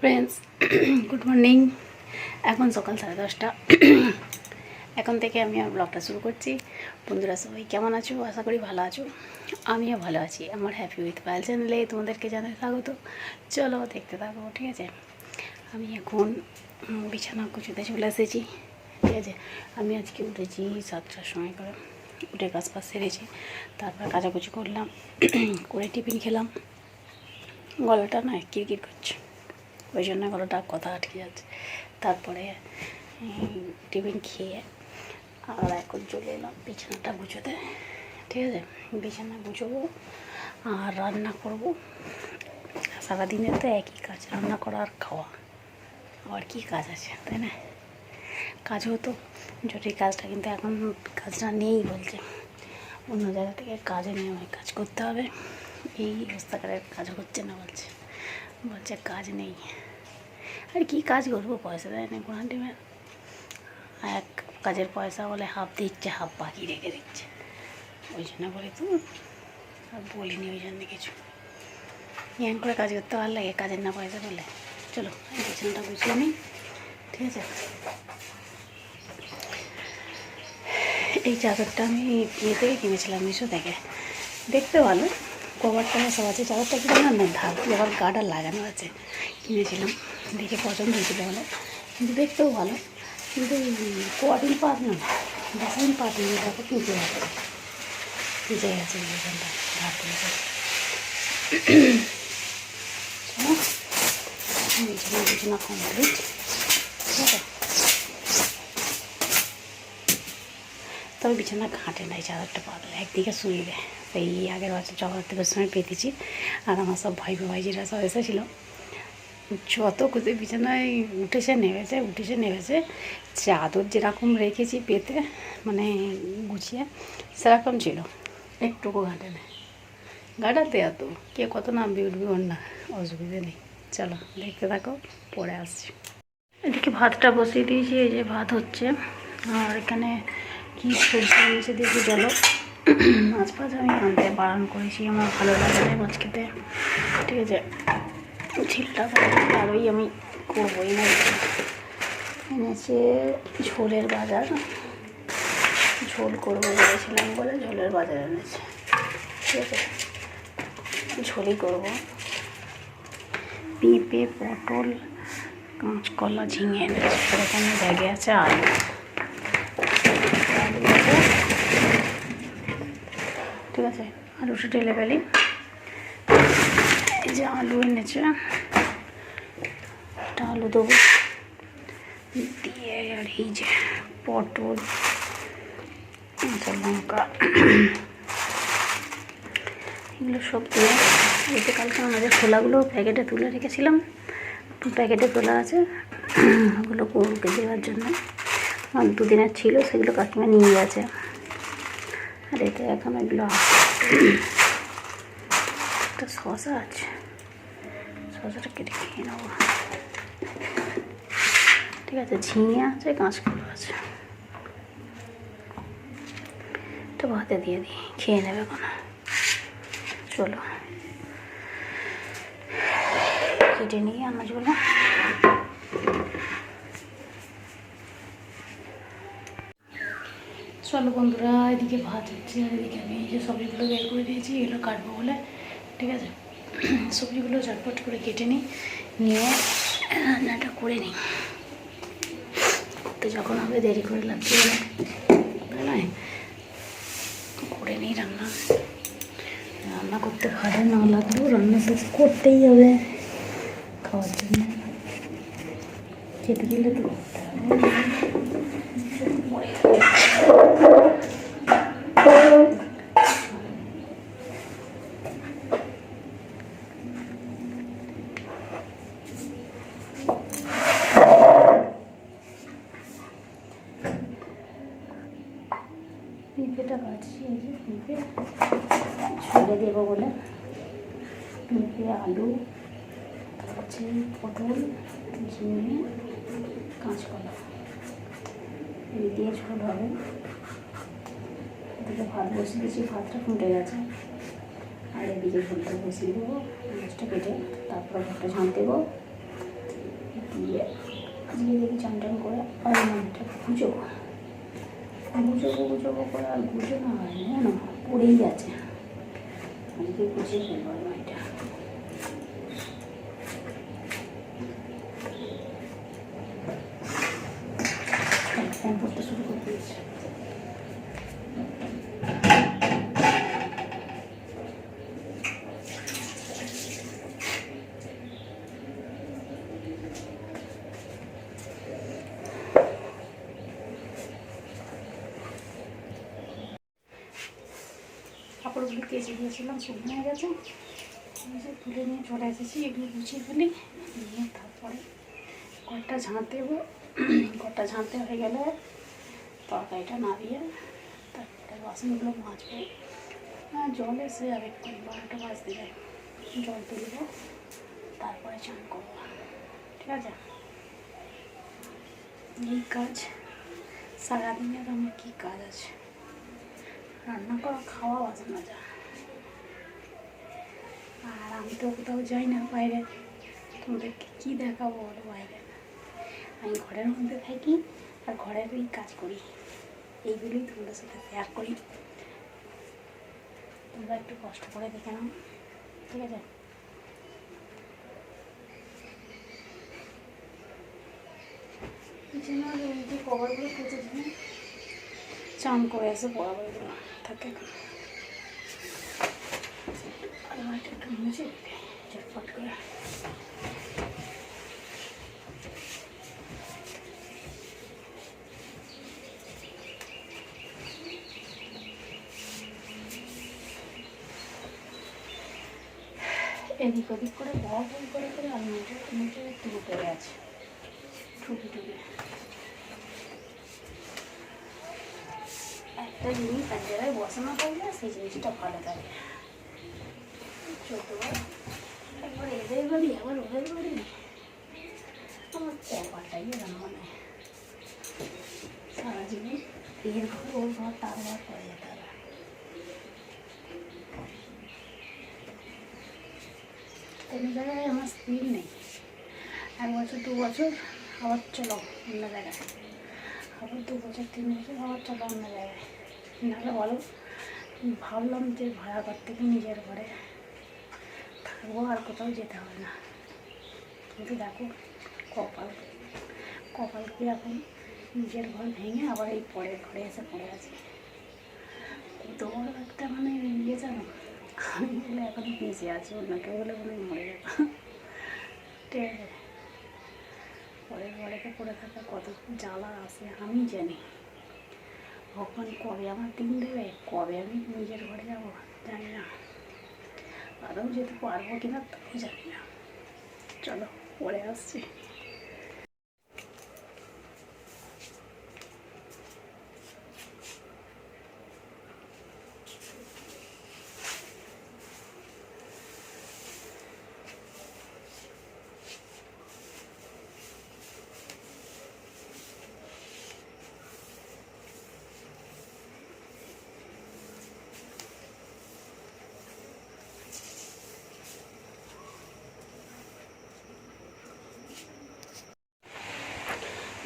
Friends good morning এখন সকাল সাড়ে দশটা। এখন থেকে আমি আমার ব্লগটা শুরু করছি। বন্ধুরা সবাই কেমন আছো? আশা করি ভালো আছো। আমিও ভালো আছি। আমার হ্যাপি উইথ পায়েল চ্যানেলে তোমাদেরকে জানাতে স্বাগত। চলো দেখতে থাকো, ঠিক আছে? আমি এখন বিছানা কুচুতে চলে এসেছি। ঠিক আছে? আমি আজকে উঠেছি সাতটার সময় করে। উঠে কাজ পাশ সেরেছি। তারপর কাচাকুচি করলাম। করে টিফিন খেলাম। গলাটা না কিরকির করছে। ওই জন্য গলাটা কথা আটকে যাচ্ছে। তারপরে টিফিন খেয়ে আর এখন চলে এলাম বিছানাটা গুছোতে, ঠিক আছে? বিছানা গুছোবো আর রান্না করব। সারাদিনের তো একই কাজ, রান্না করা আর খাওয়া। আবার কী কাজ আছে, তাই না? কাজ হতো, জটিল কাজটা কিন্তু এখন কাজটা নেই বলছে। অন্য জায়গা থেকে কাজে আমায় কাজ করতে হবে। এই হস্তাকারের কাজ হচ্ছে না বলছে। বলছে কাজ নেই। আর কি কাজ করব? পয়সা দেয় না কোরআন টিমে এক কাজের পয়সা বলে হাফ দিচ্ছে, হাফ বাকি রেখে দিচ্ছে। ওই জন্য বলে তো, আর বলিনি ওই জন্য কিছু। ইয়ান করে কাজ করতে ভালো লাগে, কাজের না পয়সা বলে চলো বিছানাটা গুছিয়ে নিই, ঠিক আছে? এই চাদরটা আমি ইয়ে থেকে কিনেছিলাম, মিশো থেকে। দেখতে ভালো, কভারটা সব আছে। চাদরটা কি না না দিয়ে আবার গার্ডার লাগানো আছে। কিনেছিলাম। দেখে পছন্দ হয়েছিল ভালো কিন্তু দেখতেও ভালো। কিন্তু কোয়ারিং পাত না ডিজাইন পাত নেই দেখো পিঁচে আছে পিঁচে গেছে ধার থেকে চলো বিছানা বিছানা কমপ্লিট ঠিক আছে? তবে বিছানা ঘাটে নাই, চাদরটা পাতলা। একদিকে শুয়ে দেয় সেই আগের বছর জগদ্দীপের সময় পেতেছি। আর আমার সব ভাই ভাইজিরা সব এসেছিল। যত খুঁজে বিছানায় উঠেছে নেমেছে উঠেছে নেমেছে চাদর যেরকম রেখেছি পেতে মানে গুছিয়ে, সেরকম ছিল। একটুকু ঘাটে নেই। ঘাটাতে এত, কে কত নামবি উঠবি ওর না অসুবিধে নেই। চলো, দেখতে থাকো, পরে আসছি। এদিকে ভাতটা বসিয়ে দিয়েছি, এই যে ভাত হচ্ছে। আর এখানে কি সবজি নিয়েছে দেখি, চলো। মাছ ফাছ আমি আনতে বারণ করেছি, আমার ভালো লাগে মাছ খেতে। ঠিক আছে। ঝিলটা আর ওই আমি করবোই না এনেছে ঝোলের বাজার। ঝোল করব বলেছিলাম বলে ঝোলের বাজার এনেছে। ঠিক আছে, ঝোলই করব। পেঁপে, পটল, কাঁচকলা, ঝিঙে এনেছে। এখানে ব্যাগে আছে আলু। ঠিক আছে, আলুটা ঢেলে ফেলি। যে আলু এনেছে, একটা আলু দেবো। দিয়ে আর এই যে পটল, কাঁচা লঙ্কা, এগুলো সব দিয়ে এই যে কালকে আমাদের খোলাগুলো প্যাকেটে তুলে রেখেছিলাম। প্যাকেটে তোলা আছে, ওগুলো গরুকে দেওয়ার জন্য। আর দুদিনের ছিল, সেগুলো কাকিমা নিয়ে গেছে। আর এতে এখন এগুলো আছে। একটা শশা আছে। শশাটা কেটে খেয়ে নেব। ঠিক আছে, ঝিঙে আছে, কাঁচকলা আছে। তো ভাতে দিয়ে দিই, খেয়ে নেবে কোনো। চলো। কেটে নিয়ে আনাজগুলো। চলো বন্ধুরা, এদিকে ভাত হচ্ছে আর এদিকে আমি এই যে সবজিগুলো বের করে দিয়েছি, এগুলো কাটবো বলে। ঠিক আছে? সবজিগুলো চটপট করে কেটে নিই, নিয়ে রান্নাটা করে নিই। তো যখন হবে দেরি করে লাগছে নয় করে নিই রান্না। রান্না করতে ভালো না লাগলেও রান্না তো করতেই হবে খাওয়ার জন্য। খেতে গেলে তো করতে হবে পেঁপেটা কাটছি, এই যে পেঁপে দেবো বলে। পেঁপে আলু হচ্ছে পটল, ঝিঙে, কাঁচকলা। এই দিয়ে ঝোল হবে। এদিকে ভাত বসিয়ে দিয়েছি, ভাতটা ফুটে গেছে। আর এদিকে ঝোলটা বসিয়ে দেবো মাছটা কেটে তারপরে ভাতটা ঝাঁট দেবো। দিয়ে আজকে দেখি চান টান করে আলমারিটা গুজবো গুজবো গুজবো করে আর গুজোনো হয় জানো পড়েই আছে আজকে গুছিয়ে ফেলব আলমারিটা ফ্যান পড়তে শুরু করে দিয়েছে কেচে দিয়েছিলাম শুকনো হয়ে গেছে। যে তুলে নিয়ে চলে এসেছি, এগুলো গুছিয়ে ফেলি। নিয়ে তারপরে কয়েকটা ঝাঁট দেবো। কয়েকটা ঝাঁটতে হয়ে গেলে তরকারিটা নামিয়ে তারপরে বাসনগুলো মাজবো। হ্যাঁ জল এসে যাবে এক্ষুনি বারোটা বাজতে যায়। জল তুলব, তারপরে চান করব। ঠিক আছে? এই কাজ, সারাদিনের আমার কী কাজ আছে? রান্না করা, খাওয়া বাজে মজা। আর আমি তো কোথাও যাই না বাইরে। তোমাদেরকে কী দেখাবো বলো বাইরে? আমি ঘরের মধ্যে থাকি আর ঘরেরই কাজ করি। এইগুলোই তোমাদের সাথে শেয়ার করি। তোমরা একটু কষ্ট করে দেখে নাও ঠিক আছে? কভারগুলো চান করে এসে পড়াবো। এগুলো থাকে এদিক ওদিক করে বড় বড় করে করে আমি আলমারিটা মুখে একটু উঠে গেছে। ঠুকে ঠুকে একটা জিনিস এক জায়গায় বসানো থাকলে সেই জিনিসটা ভালো থাকে। এদের আবার ওদের বাড়ি আমার সারা ঘর ওর ঘর তার ঘর জায়গায় আমার স্থির নেই। এক বছর দু বছর, আবার চলো অন্য জায়গায় আবার দু বছর তিন বছর, আবার চলো অন্য জায়গায়। নাহলে বলো ভাবলাম যে ভাড়া ঘর থেকে নিজের ঘরে থাকব আর কোথাও যেতে হবে না। কিন্তু দেখো, কপাল কপাল কীরকম? নিজের ঘর ভেঙে আবার এই পরের ঘরে এসে পড়ে আছে। কত বড় একটা মানে ইয়ে জানো? আমি বলে এখন বেঁচে আছি অন্য কেউ বলে মনে মরে যাব। ঠিক আছে পরের ঘরেতে পড়ে থাকা কত জ্বালা আছে, আমি জানি। ভগবান কবে আমার দিন দেবে? কবে আমি নিজের ঘরে যাব? জানি না। আদৌ যেতে পারব কিনা তাও জানি না। চলো পরে আসছি।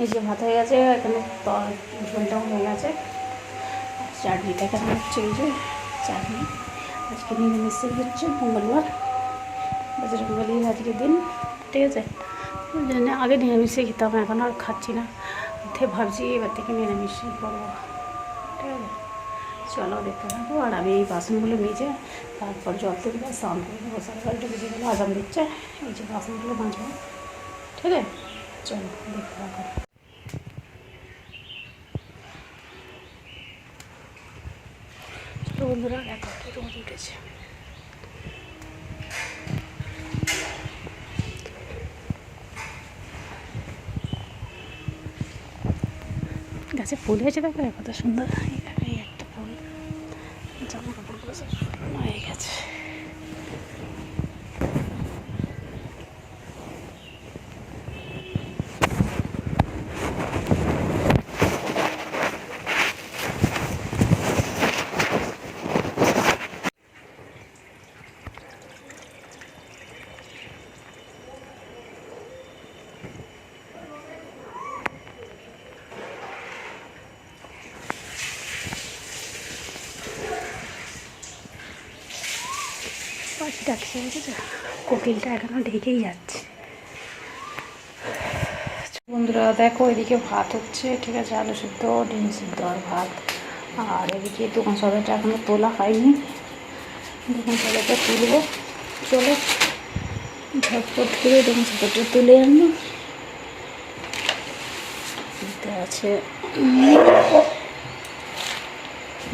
এই যে ভাত হয়ে গেছে, এখানে তল ঝোলটাও হয়ে গেছে। চাটনিটা এখানে হচ্ছে এই যে চাটনি। আজকে নিরামিষের হচ্ছে, মঙ্গলবার। বজরঙ্গলির আজকের দিন, ঠিক আছে। জন্য আগে নিরামিষে খেতাম, এখন আর খাচ্ছি না। ভাবছি এবার থেকে নিরামিষই করব। ঠিক আছে। চলো দেখতে থাকব আর আমি এই বাসনগুলো মেজে তারপর জল তুলবো স্নান করব বসার গাড়িটা বেজে গেলে আজাম দিচ্ছে, এই যে বাসনগুলো মাজবো। ঠিক আছে? চলো, দেখতে থাকো। বন্ধুরা দেখো কি রোদ উঠেছে। গাছে ফুল হয়েছে দেখো কত সুন্দর। কোকিলটা এখনও ঢেকেই যাচ্ছে। বন্ধুরা, দেখো, এদিকে ভাত হচ্ছে, ঠিক আছে, আলু সিদ্ধ, ডিম সিদ্ধ আর ভাত। আর এদিকে দোকান সদাটা এখনও তোলা হয়নি। দোকান সদাটা তুলবো। চলো, ঝটপট করে দোকান সদাটা তুলে আনি। আছে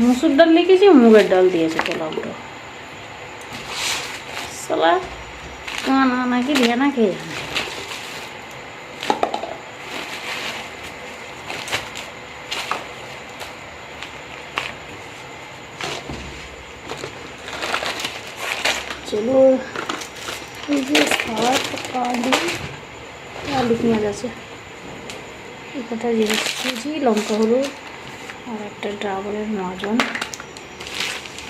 মুসুর ডাল লিখেছি, মুগের ডাল দিয়েছে পোলাওটা সালা কানা নাকি দিয়ে, না খেয়ে চলো যে পেঁয়াজ আছে লঙ্কা, হলুদ, আর একটা ড্রাগনের মাজন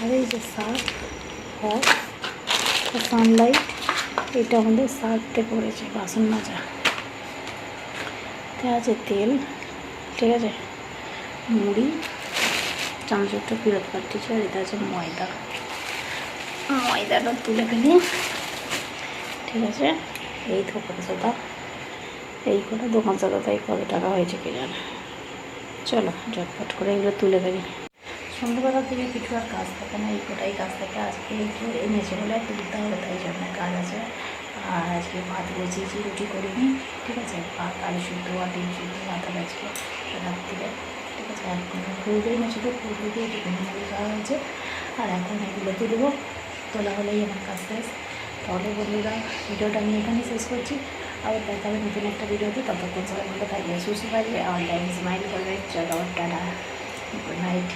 আর এই যে শাক ভাত সানলাইট এটা আমাদের সারতে পড়েছে, বাসন মাজা। এটা আছে তেল, ঠিক আছে? মুড়ি চামচটা ফেরত পাঠিয়েছে আর এটা আছে ময়দা। ময়দাটা তুলে ফেলি। ঠিক আছে? এই দোকান সাদা, এই করে দোকান সাদা, তাই কত টাকা হয়েছে কে জানে? চলো, ঝটপট করে এগুলো তুলে ফেলি। সন্ধ্যেবেলা থেকে কিছু আর কাজ থাকে না এই কোটাই কাজ থাকে। আজকে একটু এনেছে বলে একটু দিতে হবে, তাই জন্য কাজ আছে। আর আজকে ভাত বসিয়েছি রুটি করিনি, ঠিক আছে? ভাত, আলু সিদ্ধ আর ডিম সিদ্ধ ভাত আর আজকে রাত্রিরে ঠিক আছে? এখন ফুলকে এনেছিল ফুলকে দিয়ে টিফিন মুড়ি খাওয়া হয়েছে। আর এখন এগুলো তুলবো তোলা হলেই আমার কাজ শেষ। তাহলে বন্ধুরা, ভিডিওটা আমি এখানেই শেষ করছি। আবার দেখা নতুন একটা ভিডিওতে, ততক্ষণ সবাই ভালো থাকবে, সুস্থ থাকবে, আর লাইফ স্মাইল করবে, চলো, টাটা গুড নাইট